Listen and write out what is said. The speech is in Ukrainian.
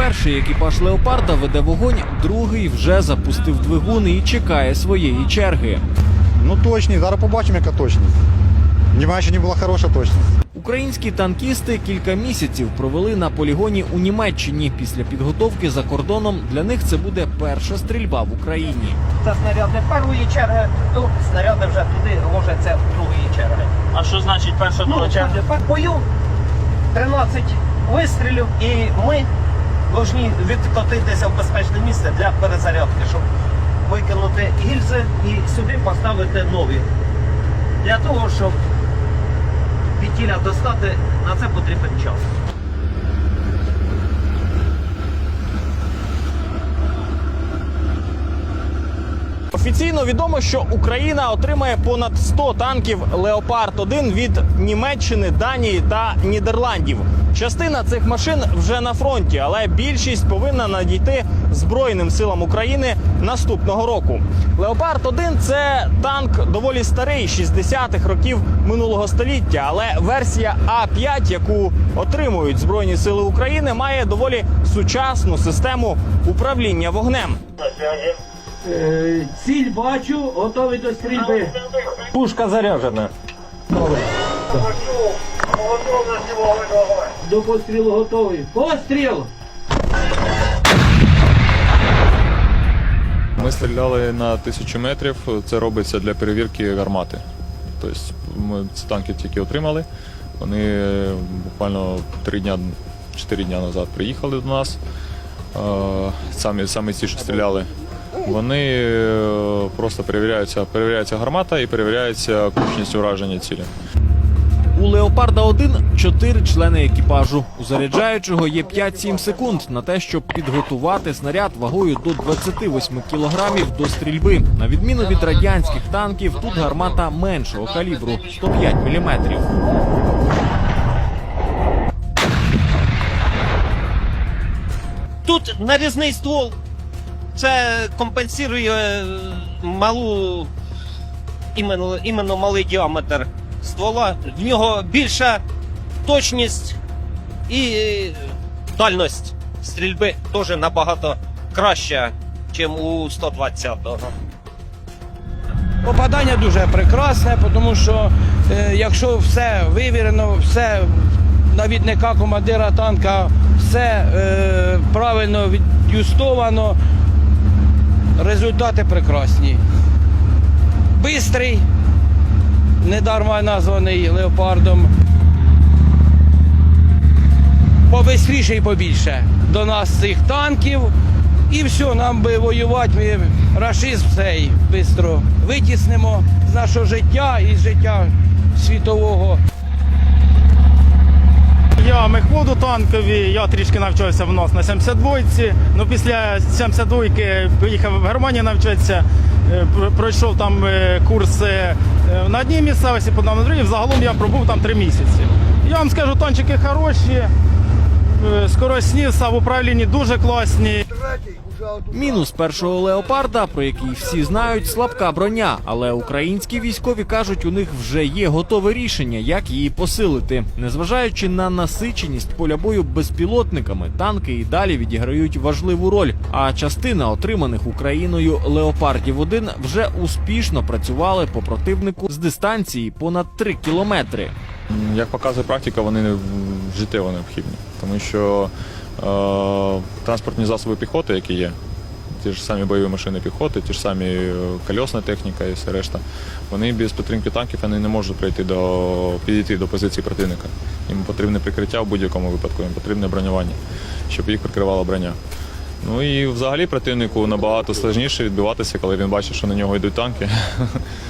перший екіпаж леопарда веде вогонь, другий вже запустив двигун і чекає своєї черги. Ну точність, зараз побачимо, яка точність. В Німеччині була хороша точність. Українські танкісти кілька місяців провели на полігоні у Німеччині. Після підготовки за кордоном для них це буде перша стрільба в Україні. Це снаряди першої черги, то снаряди вже туди ложаться другої черги. А що значить перша Ну, друга черга? в бою 13 вистрілів і ми повинні відкотитися в безпечне місце для перезарядки, щоб викинути гільзи і сюди поставити нові. Для того, щоб пітіля достати, на це потрібен час. Офіційно відомо, що Україна отримає понад 100 танків Леопард 1 від Німеччини, Данії та Нідерландів. Частина цих машин вже на фронті, але більшість повинна надійти Збройним силам України наступного року. Леопард 1 це танк доволі старий 60-х років минулого століття. Але версія А5, яку отримують Збройні сили України, має доволі сучасну систему управління вогнем. Е, Ціль бачу, готовий до стрільби. Пушка заряджена. До пострілу готовий. Постріл! Ми стріляли на тисячу метрів. Це робиться для перевірки гармати. Тобто ми ці танки тільки отримали. Вони е, буквально три дня, чотири дня назад приїхали до нас. Е, Самі, самі ці, що стріляли. Вони е, просто перевіряються, перевіряється гармата і перевіряється кучність ураження цілі. У Леопарда 1 чотири члени екіпажу. У заряджаючого є 5-7 секунд на те, щоб підготувати снаряд вагою до 28 кілограмів до стрільби. На відміну від радянських танків, тут гармата меншого калібру 105 міліметрів. Тут нарізний ствол. Це компенсує е, малу іменно, іменно малий діаметр ствола. В нього більша точність і е, дальність стрільби теж набагато краща, ніж у 120-го. Попадання дуже прекрасне, тому що е, якщо все вивірено, все навідника командира танка, все е, правильно відюстовано, результати прекрасні. Бистрий, недарма названий леопардом. Побистріше і побільше до нас цих танків. І все, нам би воювати, ми рашизм цей швидко витіснимо з нашого життя і з життя світового. Я мехводу танкові, я трішки навчався в нас на 72-ці. Ну, після 72-ки поїхав в Германію навчатися. е, Пройшов там курси е, на одній місцевості, потім на другій. Загалом я пробув там три місяці. Я вам скажу, танчики хороші, скоростні, в управлінні дуже класні. Мінус першого леопарда, про який всі знають, слабка броня. Але українські військові кажуть, у них вже є готове рішення, як її посилити. Незважаючи на насиченість поля бою безпілотниками, танки і далі відіграють важливу роль. А частина отриманих Україною леопардів 1 вже успішно працювали по противнику з дистанції понад 3 кілометри. Як показує практика, вони не- життєво необхідні, тому що транспортні засоби піхоти, які є, ті ж самі бойові машини піхоти, ті ж самі е, кольосна техніка і все решта, вони без підтримки танків вони не можуть прийти до підійти до позиції противника. Їм потрібне прикриття в будь-якому випадку, їм потрібне бронювання, щоб їх прикривала броня. Ну і взагалі противнику набагато складніше відбиватися, коли він бачить, що на нього йдуть танки.